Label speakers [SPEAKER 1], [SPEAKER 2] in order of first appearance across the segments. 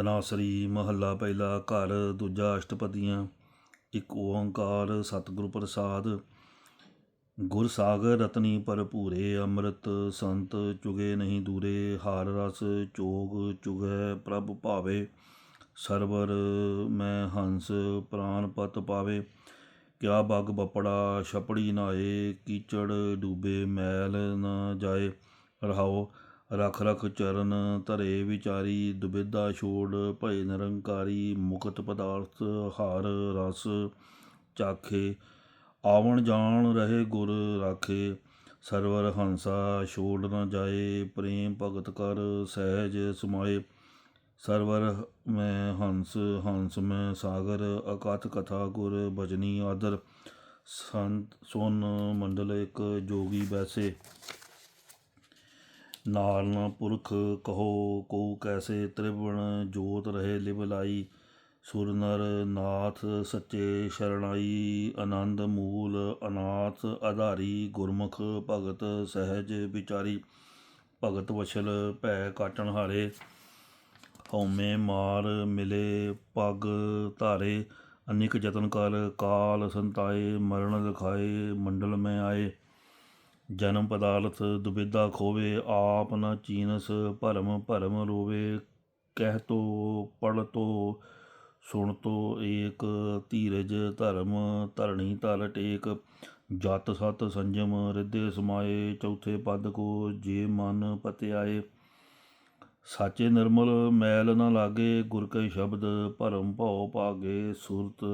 [SPEAKER 1] ਤਨਾਸਰੀ ਮਹੱਲਾ ਪਹਿਲਾ ਘਰ, ਦੂਜਾ ਅਸ਼ਟਪਦੀਆਂ, ਇੱਕ ਓੰਕਾਰ ਸਤਿਗੁਰ ਪ੍ਰਸਾਦ। ਗੁਰ ਸਾਗਰ ਰਤਨੀ ਭਰਪੂਰੇ ਅੰਮ੍ਰਿਤ, ਸੰਤ ਚੁਗੇ ਨਹੀਂ ਦੂਰੇ, ਹਾਰ ਰਸ ਚੋਗ ਚੁਗੈ ਪ੍ਰਭ ਭਾਵੇ। ਸਰਵਰ ਮੈਂ ਹੰਸ ਪ੍ਰਾਨ ਪਤ ਪਾਵੇ। ਕਿਆ ਬਗ ਬਪੜਾ ਛਪੜੀ ਨਾਏ, ਕੀਚੜ ਡੂਬੇ ਮੈਲ ਨਾ ਜਾਏ। ਰਹਾਓ ਰਖ ਰਖ ਚਰਨ ਧਰੇ ਵਿਚਾਰੀ, ਦੁਬਿਧਾ ਛੋੜ ਭਏ ਨਿਰੰਕਾਰੀ, ਮੁਕਤ ਪਦਾਰਥ ਹਾਰ ਰਸ ਚਾਖੇ, ਆਵਣ ਜਾਣ ਰਹੇ ਗੁਰ ਰਾਖੇ। ਸਰਵਰ ਹੰਸਾ ਛੋੜ ਨ ਜਾਏ, ਪ੍ਰੇਮ ਭਗਤ ਕਰ ਸਹਿਜ ਸਮਾਏ। ਸਰਵਰ ਮੈਂ ਹੰਸ ਹੰਸ ਮੈਂ ਸਾਗਰ, ਅਕਥ ਕਥਾ ਗੁਰ ਬਜਨੀ ਆਦਰ। ਸੰਤ ਸੁਨ ਮੰਡਲ ਇੱਕ ਜੋਗੀ ਬੈਸੇ। ਨਾਲ ਨ ਪੁਰਖ ਕਹੋ ਕੋ ਕੈਸੇ ਤ੍ਰਿਵਣ ਜੋਤ ਰਹੇ ਲਿਵ ਲਾਈ। ਸੁਰ ਨਰ ਨਾਥ ਸੱਚੇ ਸ਼ਰਣਾਈ, ਆਨੰਦ ਮੂਲ ਅਨਾਥ ਆਧਾਰੀ, ਗੁਰਮੁਖ ਭਗਤ ਸਹਿਜ ਵਿਚਾਰੀ। ਭਗਤ ਵਛਲ ਭੈ ਕਾਟਣ ਹਾਰੇ, ਹਉਮੈ ਮਾਰ ਮਿਲੇ ਪਗ ਧਾਰੇ। ਅਨੇਕ ਯਤਨ ਕਰ, ਕਾਲ ਸੰਤਾਏ, ਮਰਨ ਲਖਾਏ ਮੰਡਲ ਮੈਂ ਆਏ। ਜਨਮ ਪਦਾਰਥ ਦੁਬਿਧਾ ਖੋਵੇ, ਆਪ ਨ ਚੀਨਸ ਭਰਮ ਭਰਮ ਰੋਵੇ। ਕਹਿ ਤੋ ਪੜ ਤੋ, ਸੁਣ ਤੋ, ਏਕ ਧੀਰਜ ਧਰਮ ਧਰਣੀ ਧਰ ਟੇਕ। ਜਤ ਸਤ ਸੰਜਮ ਰਿੱਧੇ ਸਮਾਏ, ਚੌਥੇ ਪਦ ਕੋ ਜੇ ਮਨ ਪਤਿਆਏ। ਸਾਚੇ ਨਿਰਮਲ ਮੈਲ ਨ ਲਾਗੇ, ਗੁਰ ਕੇ ਸ਼ਬਦ ਭਰਮ ਭਉ ਭਾਗੇ। ਸੁਰਤ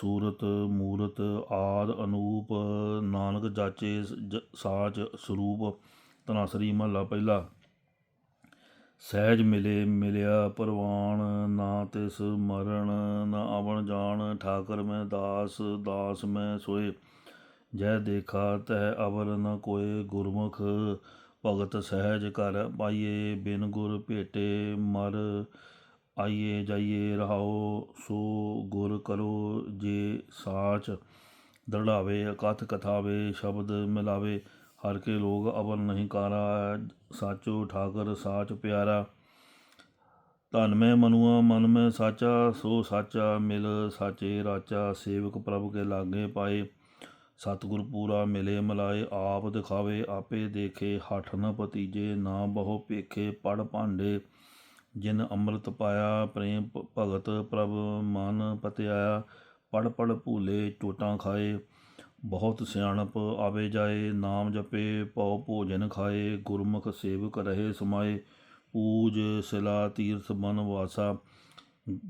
[SPEAKER 1] ਸੂਰਤ, ਮੂਰਤ, ਆਦ ਅਨੂਪ, ਨਾਨਕ ਜਾਚੇ ਸਾਚ ਸਰੂਪ ਤਨਾਸਰੀ ਮਹਲਾ ਪਹਿਲਾ। ਸਹਿਜ ਮਿਲੇ, ਮਿਲਿਆ ਪਰਵਾਨ, ਨਾ ਤਿਸ ਮਰਨ, ਨਾ ਆਵਣ ਜਾਣ, ਠਾਕਰ ਮੈਂ ਦਾਸ ਦਾਸ ਮੈਂ ਸੋਏ। ਜੈ ਦੇਖਾ ਤਹ ਅਵਰ ਨ ਕੋਏ ਗੁਰਮੁਖ, ਭਗਤ ਸਹਿਜ ਕਰ ਪਾਈਏ, ਬਿਨ ਗੁਰ ਭੇਟੇ ਮਰ। ਆਈਏ ਜਾਈਏ ਰਹਾਓ, ਸੋ ਗੁਰ ਕਰੋ ਜੇ ਸਾਚ। ਦਰੜਾਵੇ, ਅਕਥ ਕਥਾਵੇ, ਸ਼ਬਦ ਮਿਲਾਵੇ। ਹਰ ਕੇ ਲੋਗ ਅਵਲ ਨਹੀਂ ਕਾਰਾ, ਸਾਚੋ ਠਾਕਰ, ਸਾਚ ਪਿਆਰਾ। ਧਨ ਮੈਂ ਮਨੁਆ, ਮਨ ਮੈਂ ਸਾਚਾ, ਸੋ ਸਾਚਾ ਮਿਲ ਸਾਚੇ ਰਾਚਾ। ਸੇਵਕ ਪ੍ਰਭ ਕੇ ਲਾਗੇ ਪਾਏ, ਸਤਿਗੁਰ ਪੂਰਾ ਮਿਲੇ ਮਲਾਏ। ਆਪ ਦਿਖਾਵੇ, ਆਪੇ ਦੇਖੇ, ਹੱਠ ਨ ਪਤੀਜੇ ਨਾ ਬਹੁ ਭੇਖੇ ਪੜ ਭਾਂਡੇ। ਜਿਨ ਅੰਮ੍ਰਿਤ ਪਾਇਆ, ਪ੍ਰੇਮ ਭਗਤ ਪ੍ਰਭ ਮਨ ਪਤਿਆਇਆ ਪੜ ਪੜ ਭੂਲੇ ਚੋਟਾਂ ਖਾਏ। ਬਹੁਤ ਸਿਆਣਪ ਆਵੇ ਜਾਏ, ਨਾਮ ਜਪੇ, ਪਉ ਭੋਜਨ ਖਾਏ, ਗੁਰਮੁਖ ਸੇਵਕ ਰਹੇ ਸਮਾਏ। ਪੂਜ, ਸਿਲਾ, ਤੀਰਥ, ਮਨ ਵਾਸਾ,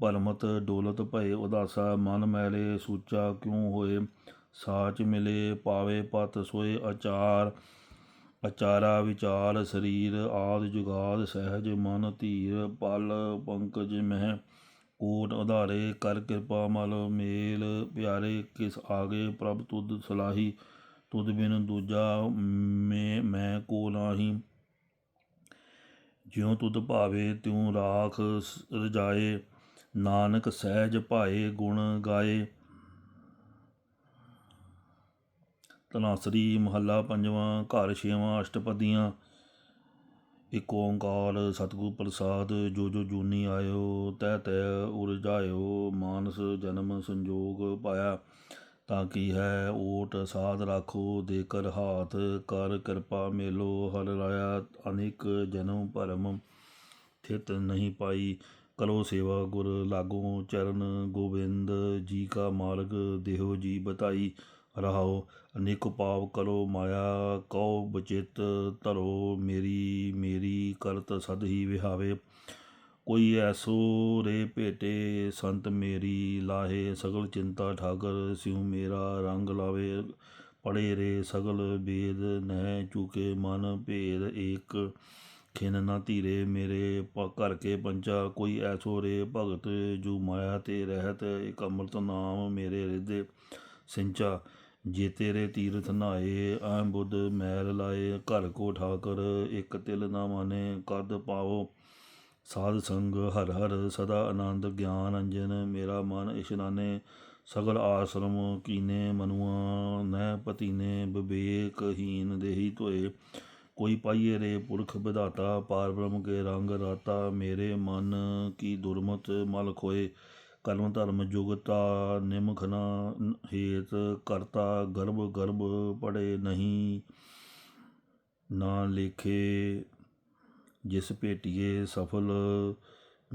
[SPEAKER 1] ਭਰਮਤ, ਡੋਲਤ ਭਏ ਉਦਾਸਾ, ਮਨ ਮੈਲੇ ਸੂਚਾ ਕਿਉ ਹੋਏ? ਸਾਚ ਮਿਲੇ, ਪਾਵੇ ਪਤ ਸੋਏ ਅਚਾਰ। ਅਚਾਰਾ, ਵਿਚਾਰ, ਸਰੀਰ, ਆਦ ਜੁਗਾਦ, ਸਹਿਜ, ਮਨ, ਧੀਰ ਪਲ ਪੰਕਜ, ਮਹਿ, ਕੋਟ ਉਧਾਰੇ ਕਰ ਕਿਰਪਾ, ਮਲ, ਮੇਲ, ਪਿਆਰੇ, ਕਿਸ ਆਗੇ, ਪ੍ਰਭ ਤੁਧ ਸਲਾਹੀ, ਤੁਧ ਬਿਨ ਦੂਜਾ ਮੈਂ ਮੈਂ ਕੋ ਨਾਹੀ। ਜਿਉ ਤੁਧ ਭਾਵੇ, ਤਿਉ ਰਾਖ ਰਜਾਏ, ਨਾਨਕ ਸਹਿਜ ਭਾਏ, ਗੁਣ ਗਾਏ। ਤਨਾਸਰੀ ਮਹੱਲਾ ਪੰਜਵਾਂ, ਘਰ ਛੇਵਾਂ, ਅਸ਼ਟਪਦੀਆਂ। ਇਕ ਓੰਕਾਰ ਸਤਿਗੁਰ ਪ੍ਰਸਾਦ, ਜੋ ਜੋ ਜੂਨੀ ਆਇਓ ਤੈ ਤੈ ਉਰਜਾਇਓ, ਮਾਨਸ ਜਨਮ ਸੰਜੋਗ ਪਾਇਆ। ਤਾਂ ਕੀ ਹੈ ਓਟ ਸਾਧ ਰਾਖੋ ਦੇ ਕਰ ਹਾਥ ਕਰ ਕਿਰਪਾ ਮੇਲੋ, ਹਰ ਰਾਇਆ ਅਨੇਕ ਜਨਮ ਭਰਮ ਥਿਤ ਨਹੀਂ ਪਾਈ। ਕਰੋ ਸੇਵਾ ਗੁਰ ਲਾਗੋ ਚਰਨ ਗੋਬਿੰਦ, ਜੀ ਕਾ ਮਾਰਗ ਦੇਹੋ ਜੀ ਬਤਾਈ। ਰਹਾਓ, ਅਨੇਕ ਪਾਪ ਕਰੋ ਮਾਇਆ, ਕਉ ਬਚਿਤ ਧਰੋ ਮੇਰੀ ਮੇਰੀ ਕਰਤ ਸਦ ਹੀ ਵਿਹਾਵੇ। ਕੋਈ ਐਸੋ ਰੇ ਭੇਟੇ ਸੰਤ ਮੇਰੀ ਲਾਹੇ, ਸਗਲ ਚਿੰਤਾ ਠਾਕਰ ਸਿਉ ਮੇਰਾ ਰੰਗ ਲਾਵੇ। ਪੜੇ ਰੇ ਸਗਲ ਬੇਦ ਨਹਿ ਚੁਕੇ, ਮਨ ਭੇਦ ਏਕ। ਖਿਨ ਨਾ ਧੀਰੇ ਮੇਰੇ ਪ- ਘਰ ਕੇ ਪੰਚਾ। ਕੋਈ ਐਸੋ ਰੇ ਭਗਤ ਜੂ ਮਾਇਆ ਤੇ ਰਹਿਤ, ਇਕ ਅੰਮ੍ਰਿਤ ਨਾਮ ਮੇਰੇ ਹਿਰਦੇ ਸਿੰਚਾ। ਜੇ ਤੇਰੇ ਤੀਰਥ ਨਾਏ ਆ ਬੁੱਧ ਮੈਲ ਲਾਏ। ਘਰ ਕੋ ਠਾਕਰ, ਇਕ ਤਿਲ ਨਾ ਮਾਨੇ, ਕਦ ਪਾਓ? ਸਾਧ ਸੰਗ ਹਰ ਹਰ, ਸਦਾ ਆਨੰਦ ਗਿਆਨ ਅੰਜਨ। ਮੇਰਾ ਮਨ ਇਸ਼ਨਾਨੇ ਸਗਲ ਆਸ਼ਰਮ ਕੀਨੇ ਮਨੁਆ, ਨਹਿ ਪਤੀਨੇ ਵਿਵੇਕਹੀਨ ਦੇਹੀ ਧੋਏ। ਕੋਈ ਪਾਈਏ ਰੇ ਪੁਰਖ ਵਿਧਾਤਾ, ਪਾਰ ਬ੍ਰਹਮ ਕੇ ਰੰਗ ਰਾਤਾ। ਮੇਰੇ ਮਨ ਕੀ ਦੁਰਮਤ ਮਲ ਖੋਏ। ਕਲਮ ਧਰਮ ਜੁਗਤਾ ਨਿਮਖਨਾ ਹੇਤ ਕਰਤਾ ਗਰਭ ਗਰਭ ਪੜੇ ਨਹੀਂ, ਨਾ ਲੇਖੇ ਜਿਸ ਭੇਟੀਏ ਸਫਲ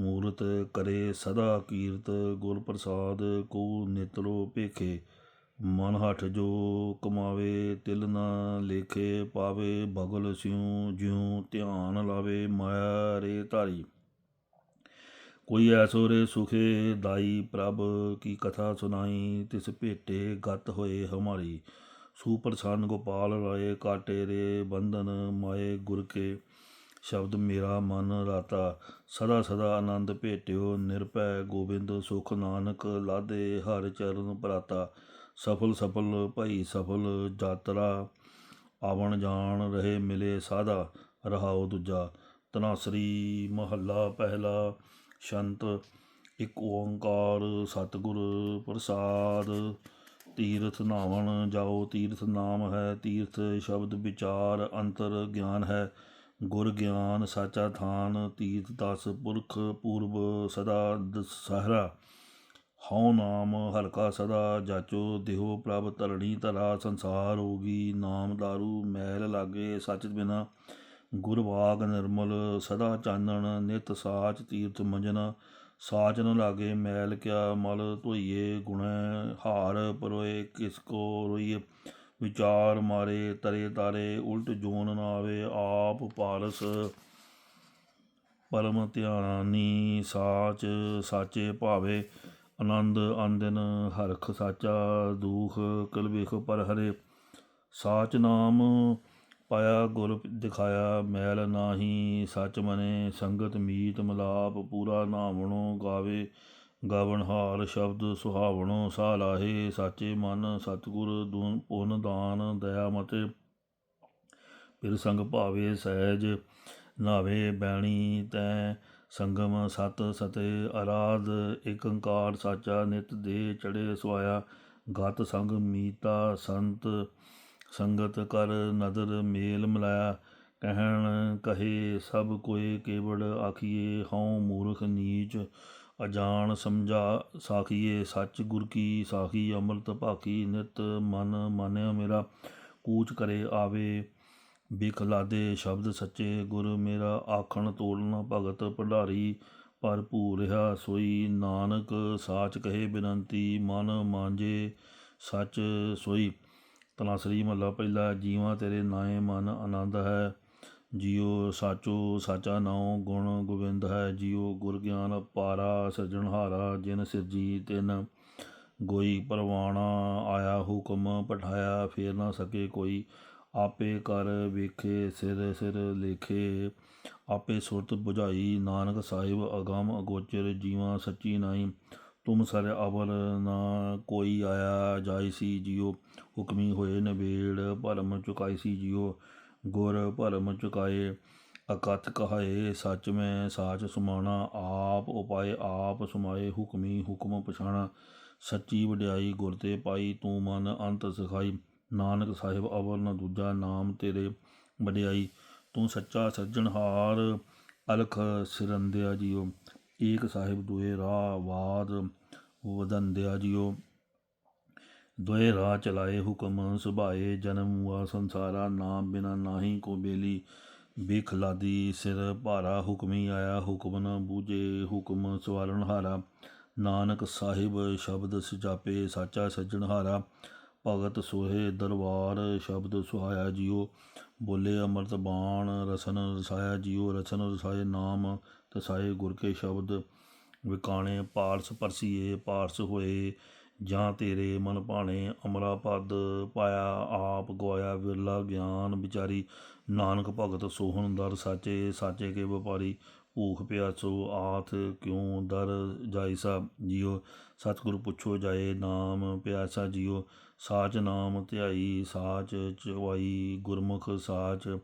[SPEAKER 1] ਮੂਰਤ ਕਰੇ ਸਦਾ ਕੀਰਤ, ਗੁਰ ਪ੍ਰਸਾਦ ਕੋ ਨਿਤਰੋ ਭੇਖੇ, ਮਨ ਹਠ ਜੋ ਕਮਾਵੇ ਤਿਲ ਨਾ ਲੇਖੇ, ਪਾਵੇ ਬਗਲ ਸਿਉ ਜਿਉ ਧਿਆਨ ਲਾਵੇ ਮਾਇਆ ਰੇ ਧਾਰੀ। ਕੋਈ ਐਸੋਰੇ ਸੁਖੇ ਦਾਈ ਪ੍ਰਭ, ਕੀ ਕਥਾ ਸੁਨਾਈ ਤਿਸ ਭੇਟੇ ਗਤ ਹੋਏ ਹਮਾਰੀ। ਸੁਪਰਸੰਨ ਗੋਪਾਲ ਰਾਏ ਕਾਟੇ ਰੇ ਬੰਧਨ ਮਾਏ ਗੁਰ ਕੇ, ਸ਼ਬਦ ਮੇਰਾ ਮਨ ਰਾਤਾ। ਸਦਾ ਸਦਾ ਆਨੰਦ ਭੇਟਿਓ, ਨਿਰਭੈ ਗੋਬਿੰਦ ਸੁਖ ਨਾਨਕ, ਲਾਦੇ ਹਰ ਚਰਨ ਪ੍ਰਾਤਾ। ਸਫਲ ਸਫਲ ਭਈ ਸਫਲ ਯਾਤਰਾ ਆਵਣ ਜਾਣ ਰਹੇ ਮਿਲੇ ਸਾਧਾ ਰਹਾਉ ਦੂਜਾ। ਤਨਾਸਰੀ ਮਹੱਲਾ ਪਹਿਲਾ ਸ਼ੰਤ, ਇੱਕ ਓੰਕਾਰ ਸਤਿਗੁਰ ਪ੍ਰਸਾਦ। ਤੀਰਥ ਨਾਵਣ ਜਾਓ, ਤੀਰਥ ਨਾਮ ਹੈ, ਤੀਰਥ ਸ਼ਬਦ ਵਿਚਾਰ ਅੰਤਰ ਗਿਆਨ ਹੈ। ਗੁਰ ਗਿਆਨ ਸਾਚਾ ਥਾਨ, ਤੀਰਥ ਦਸ ਪੁਰਖ ਪੂਰਬ ਸਦਾ ਦਸਹਰਾ ਹਉ ਨਾਮ ਹਲਕਾ ਸਦਾ ਜਾਚੋ, ਦੇਹੋ ਪ੍ਰਭ ਧਰਣੀ ਧਰਾ ਸੰਸਾਰ। ਹੋਗੀ ਨਾਮ ਦਾਰੂ ਮਹਿਲ ਲਾਗੇ ਸੱਚ ਬਿਨਾ। ਗੁਰਵਾਗ ਨਿਰਮਲ ਸਦਾ ਚਾਨਣ, ਨਿਤ ਸਾਚ ਤੀਰਥ ਮੰਜਨ, ਸਾਚ ਨ ਲਾਗੇ ਮੈਲ ਕਿਆ ਮਲ ਧੋਈਏ, ਗੁਣੈ ਹਾਰ ਪਰੋਏ, ਕਿਸ ਕੋ ਰੋਈਏ, ਵਿਚਾਰ ਮਾਰੇ, ਤਰੇ ਤਾਰੇ, ਉਲਟ ਜੋਨ ਨਾ ਆਵੇ, ਆਪ ਪਾਰਸ ਪਰਮ ਧਿਆਨੀ, ਸਾਚ ਸਾਚੇ ਭਾਵੇ, ਆਨੰਦ ਆਨੰਦਨ ਹਰਖ ਸਾਚਾ, ਦੁਖ ਕਲਵੇਖ ਪਰ ਹਰੇ, ਸਾਚ ਨਾਮ ਪਾਇਆ, ਗੁਰ ਦਿਖਾਇਆ, ਮੈਲ ਨਾਹੀ, ਸੱਚ ਮਨੇ, ਸੰਗਤ ਮੀਤ ਮਲਾਪ, ਪੂਰਾ ਨਾਵਣੋ ਗਾਵੇ ਗਾਵਣਹਾਰ ਸ਼ਬਦ ਸੁਹਾਵਣੋ ਸਾ ਲਾਹੇ, ਸਾਚੇ ਮਨ, ਸਤਿਗੁਰ ਦੂਨ ਪੁਨ ਦਾਨ, ਦਇਆ ਮਤੇ। ਫਿਰ ਸੰਗ ਭਾਵੇ, ਸਹਿਜ ਨਾਵੇ, ਬੈਣੀ ਤੈ ਸੰਗਮ, ਸਤ ਸਤੇ ਅਰਾਧ ਏਕ ਓੰਕਾਰ ਸਾਚਾ, ਨਿਤ ਦੇ ਚੜੇ ਸੁਆਇਆ। ਗਤ ਸੰਗ ਮੀਤਾ ਸੰਤ ਸੰਗਤ ਕਰ ਨਦਰ ਮੇਲ ਮਿਲਾਇਆ, ਕਹਿਣ ਕਹੇ ਸਭ ਕੋਏ ਕੇਵੜ, ਆਖੀਏ ਹਉ ਮੂਰਖ ਨੀਚ, ਅਜਾਣ ਸਮਝਾ ਸਾਖੀਏ ਸੱਚ ਗੁਰ ਕੀ ਸਾਖੀ, ਅੰਮ੍ਰਿਤ ਭਾਖੀ ਨਿਤ ਮਨ ਮਾਨਿਆ ਮੇਰਾ, ਕੂਚ ਕਰੇ ਆਵੇ, ਬਿਖ ਲਾਦੇ ਸ਼ਬਦ ਸੱਚੇ, ਗੁਰ ਮੇਰਾ ਆਖਣ ਤੋਲਣਾ ਭਗਤ ਭੰਡਾਰੀ ਭਰਪੂਰ ਰਿਹਾ ਸੋਈ ਨਾਨਕ, ਸਾਚ ਕਹੇ ਬਿਨੰਤੀ, ਮਨ ਮਾਂਜੇ ਸੱਚ ਸੋਈ। ਤਨਾਸਰੀ ਮਹੱਲਾ ਪਹਿਲਾ, ਜੀਵਾਂ ਤੇਰੇ ਨਾਏ ਮਨ ਆਨੰਦ ਹੈ। ਜੀਉ ਸਾਚੋ ਸਾਚਾ ਨਾਉ ਗੁਣ ਗੋਬਿੰਦ ਹੈ। ਜੀਉ ਗੁਰ ਗਿਆਨ ਪਾਰਾ ਸਿਰਜਣਹਾਰਾ ਜਿਨ ਸਿਰਜੀ ਤਿਨ ਗੋਈ ਪਰਵਾਣਾ, ਆਇਆ ਹੁਕਮ ਪਠਾਇਆ, ਫੇਰ ਨਾ ਸਕੇ ਕੋਈ। ਆਪੇ ਕਰ ਵੇਖੇ, ਸਿਰ ਸਿਰ ਲੇਖੇ। ਆਪੇ ਸੁਰਤ 부ਝਾਈ ਨਾਨਕ ਸਾਹਿਬ ਅਗੰਮ ਅਗੋਚਰ, ਜੀਵਾਂ ਸੱਚੀ ਨਾਈ। ਤੁਮ ਸਰ ਅਵਰ ਨਾ ਕੋਈ ਆਇਆ ਜਾਈ ਸੀ ਜਿਉ ਹੁਕਮੀ ਹੋਏ ਨਵੇੜ ਭਰਮ ਚੁਕਾਈ ਸੀ ਜਿਉ ਗੁਰ ਭਰਮ ਚੁਕਾਏ ਅਕਥ ਕਹਾਏ ਸੱਚ ਮੈਂ ਸਾਚ ਸੁਮਾਣਾ ਆਪ ਉਪਾਏ ਆਪ ਸੁਮਾਏ ਹੁਕਮੀ ਹੁਕਮ ਪਛਾਣਾ ਸੱਚੀ ਵਡਿਆਈ ਗੁਰ ਤੇ ਪਾਈ ਤੂੰ ਮਨ ਅੰਤ ਸਿਖਾਈ ਨਾਨਕ ਸਾਹਿਬ ਅਵਰ ਨ ਦੂਜਾ ਨਾਮ ਤੇਰੇ ਵਡਿਆਈ ਤੂੰ ਸੱਚਾ ਸੱਜਣਹਾਰ ਅਲਖ ਸਿਰੰਦਿਆ ਜੀਓ ਏਕ ਸਾਹਿਬ ਦੁਏ ਰਾਹ ਵਾਦ ਵਦੰਦਿਆ ਜੀਓ ਦੁਏ ਰਾਹ ਚਲਾਏ ਹੁਕਮ, ਸੁਭਾਏ ਜਨਮ ਹੁਆ ਸੰਸਾਰਾ ਨਾਮ ਬਿਨਾ ਨਾਹੀ ਕੋ ਬੇਲੀ। ਬਿਖ ਲਾਦੀ ਸਿਰ ਭਾਰਾ, ਹੁਕਮੀ ਆਇਆ ਹੁਕਮ ਨ ਬੂਝੇ। ਹੁਕਮ ਸਵਾਲਣ ਹਾਰਾ, ਨਾਨਕ ਸਾਹਿਬ ਸ਼ਬਦ ਸਜਾਪੇ, ਸਾਚਾ ਸੱਜਣਹਾਰਾ ਭਗਤ ਸੋਹੇ ਦਰਬਾਰ ਸ਼ਬਦ ਸੁਹਾਇਆ ਜੀਓ ਬੋਲੇ ਅੰਮ੍ਰਿਤ ਬਾਣ, ਰਸਨ ਰਸਾਇਆ ਜੀਓ ਰਸਨ ਰਸਾਏ ਨਾਮ ਤਸਾਏ ਗੁਰ ਕੇ ਸ਼ਬਦ। ਵਿਕਾਣੇ ਪਾਰਸ ਪਰਸੀਏ, ਪਾਰਸ ਹੋਏ, ਜਾਂ ਤੇਰੇ ਮਨ ਭਾਣੇ ਅਮਰਾ ਪਦ ਪਾਇਆ ਆਪ ਗਵਾਇਆ ਵਿਰਲਾ ਗਿਆਨ ਵਿਚਾਰੀ। ਨਾਨਕ ਭਗਤ ਸੋਹਣ ਦਰ ਸਾਚੇ ਸਾਚੇ ਕੇ ਵਪਾਰੀ। ਭੂਖ ਪਿਆਸੋ ਆਥ ਕਿਉ ਦਰ ਜਾਇਸਾ ਜੀਓ। ਸਤਿਗੁਰ ਪੁੱਛੋ ਜਾਏ ਨਾਮ ਪਿਆਸਾ ਜੀਓ। ਸਾਚ ਨਾਮ ਧਿਆਈ, ਸਾਚ ਚਵਾਈ ਗੁਰਮੁਖ ਸਾਚ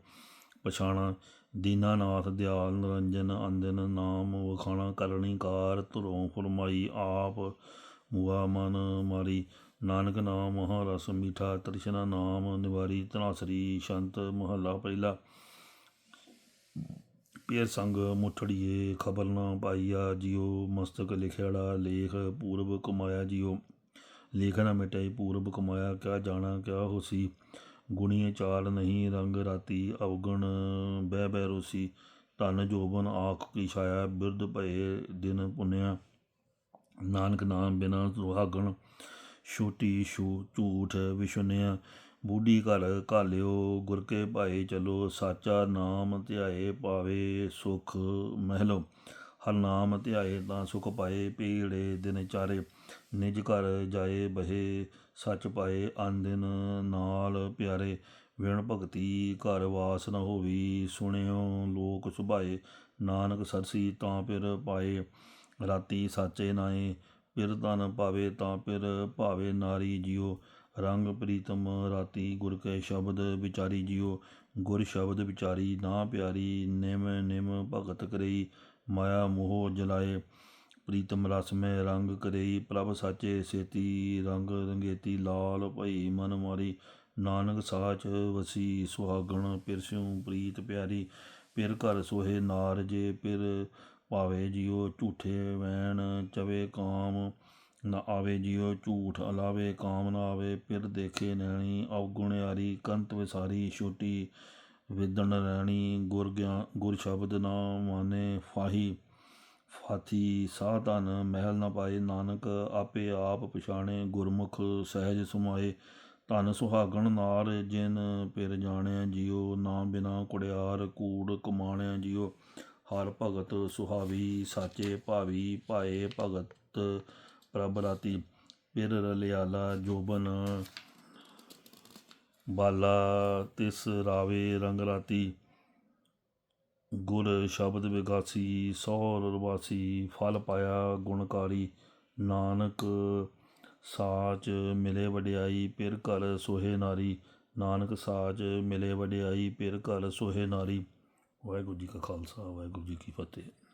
[SPEAKER 1] ਪਛਾਣਾ। ਦੀਨਾਨਾਥ ਦਿਆਲ ਨਿਰੰਜਨ ਅੰਦਨ ਨਾਮ ਵਖਾਣਾ ਕਰਨੀ ਕਾਰ ਧੁਰੋਂ ਫਰਮਾਈ ਆਪ ਮੁਆ ਮਨ ਮਾਰੀ। ਨਾਨਕ ਨਾਮ ਮਹਾ ਮੀਠਾ ਤ੍ਰਿਸ਼ਨਾ ਨਾਮ ਨਿਵਾਰੀ ਤਨਾਸਰੀ ਸ਼ੰਤ ਮਹੱਲਾ ਪਹਿਲਾ। ਪੇਰ ਸੰਗ ਮੁਠੜੀਏ ਖਬਰ ਨਾ ਪਾਈਆ ਜਿਉ, ਮਸਤਕ ਲਿਖਿਆੜਾ ਲੇਖ ਪੂਰਬ ਕਮਾਇਆ ਜਿਉ। ਲੇਖ ਨਾ ਮਿਟਾਈ ਪੂਰਬ ਕਮਾਇਆ, ਕਿਆ ਜਾਣਾ ਕਿਆ ਹੋਸੀ। ਗੁਣੀਏ ਚਾਲ ਨਹੀਂ ਰੰਗ ਰਾਤੀ ਅਵਗਣ ਬਹਿ ਬਹਿ ਰੋਸੀ। ਧਨ ਜੋਬਨ ਆਖ ਕੀ ਛਾਇਆ ਬਿਰਧ ਭਏ ਦਿਨ ਪੁੰਨਿਆ। ਨਾਨਕ ਨਾਮ ਬਿਨਾ ਸੁਹਾਗਣ ਛੋਟੀ ਛੂ ਝੂਠ ਵਿਸ਼ੁਨਿਆ ਬੂਢੀ ਘਰ ਘਾਲਿਓ ਗੁਰ ਕੇ ਭਾਏ ਚਲੋ, ਸਾਚਾ ਨਾਮ ਧਿਆਏ ਪਾਵੇ ਸੁਖ ਮਹਿਲੋ। ਹਰ ਧਿਆਏ ਤਾਂ ਸੁਖ ਪਾਏ ਪੀੜੇ ਦਿਨ ਚਾਰੇ, ਨਿਜ ਘਰ ਜਾਏ ਬਹੇ, ਸੱਚ ਪਾਏ ਅਨ ਦਿਨ ਨਾਲ ਪਿਆਰੇ, ਵਿਣ ਭਗਤੀ ਘਰ ਵਾਸ ਨ ਹੋਵੀ, ਸੁਣਿਓ ਲੋਕ ਸੁਭਾਏ, ਨਾਨਕ ਸਰਸੀ ਤਾਂ ਫਿਰ ਪਾਏ, ਰਾਤੀ ਸਾਚੇ ਨਾਏ ਪਿਰ ਤਨ ਪਾਵੇ ਤਾਂ ਪਿਰ ਭਾਵੇ ਨਾਰੀ ਜਿਉ ਰੰਗ ਪ੍ਰੀਤਮ ਰਾਤੀ ਗੁਰ ਕੇ ਸ਼ਬਦ ਵਿਚਾਰੀ ਜਿਉ ਗੁਰ ਸ਼ਬਦ ਵਿਚਾਰੀ ਨਾ ਪਿਆਰੀ, ਨਿਮ ਨਿਮ ਭਗਤ ਕਰਈ ਮਾਇਆ ਮੋਹ ਜਲਾਏ, ਪ੍ਰੀਤਮ ਰਸ ਰੰਗ ਕਰੇਈ, ਪ੍ਰਭ ਸਾਚੇ ਸੇਤੀ ਰੰਗ ਰੰਗੇਤੀ, ਲਾਲ ਭਈ ਮਨ ਮਾਰੀ, ਨਾਨਕ ਸਾਚ ਵਸੀ, ਸੁਹਾਗਣ ਪਿਰਸਿਉ ਪ੍ਰੀਤ ਪਿਆਰੀ, ਪਿਰ ਘਰ ਸੋਹੇ ਨਾਰ ਜੇ ਪਿਰ ਭਾਵੇ ਜਿਉ ਝੂਠੇ ਵੈਣ ਚਵੇ ਕਾਮ, ਨਾ ਆਵੇ ਜਿਉ ਝੂਠ ਅਲਾਵੇ ਕਾਮ, ਨਾ ਆਵੇ ਪਿਰ ਦੇਖੇ ਨੈਣੀ ਅਵਗੁਣ ਆਰੀ ਕੰਤ ਵਿਸਾਰੀ, ਛੋਟੀ ਵਿਦਣ ਰਹਿਣੀ ਗੁਰ ਗਿਆਨ ਗੁਰ ਸ਼ਬਦ ਨਾ ਮਾਨੇ ਫਾਹੀ। ਫਾਥੀ ਸਾਧਨ ਮਹਿਲ ਨਾ ਪਾਏ, ਨਾਨਕ ਆਪੇ ਆਪ ਪਛਾਣੇ, ਗੁਰਮੁਖ ਸਹਿਜ ਸੁਮਾਏ। ਧਨ ਸੁਹਾਗਣ ਨਾਰ ਜਿਨ ਪਿਰ ਜਾਣਿਆ ਜਿਉ ਨਾ ਬਿਨਾ ਕੁੜਿਆਰ ਕੂੜ ਕਮਾਣਿਆ ਜਿਉ ਹਰ ਭਗਤ ਸੁਹਾਵੀ, ਸਾਚੇ ਭਾਵੀ, ਭਾਏ ਭਗਤ ਪ੍ਰਭ ਰਾਤੀ। ਪਿਰ ਰਲਿਆਲਾ ਜੋਬਨ ਬਾਲਾ, ਤਿਸ ਰਾਵੇ ਰੰਗ ਰਾਤੀ। ਗੁਰ ਸ਼ਬਦ ਵਿਗਾਸੀ, ਸੌਰ ਰਵਾਸੀ, ਫਲ ਪਾਇਆ ਗੁਣਕਾਰੀ ਨਾਨਕ ਸਾਚ ਮਿਲੇ ਵਡਿਆਈ, ਪਿਰ ਘਰ ਸੋਹੇ ਨਾਰੀ। ਨਾਨਕ ਸਾਚ ਮਿਲੇ ਵਡਿਆਈ, ਪਿਰ ਘਰ ਸੋਹੇ ਨਾਰੀ। ਵਾਹਿਗੁਰੂ ਜੀ ਕਾ ਖਾਲਸਾ, ਵਾਹਿਗੁਰੂ ਜੀ ਕੀ ਫਤਿਹ।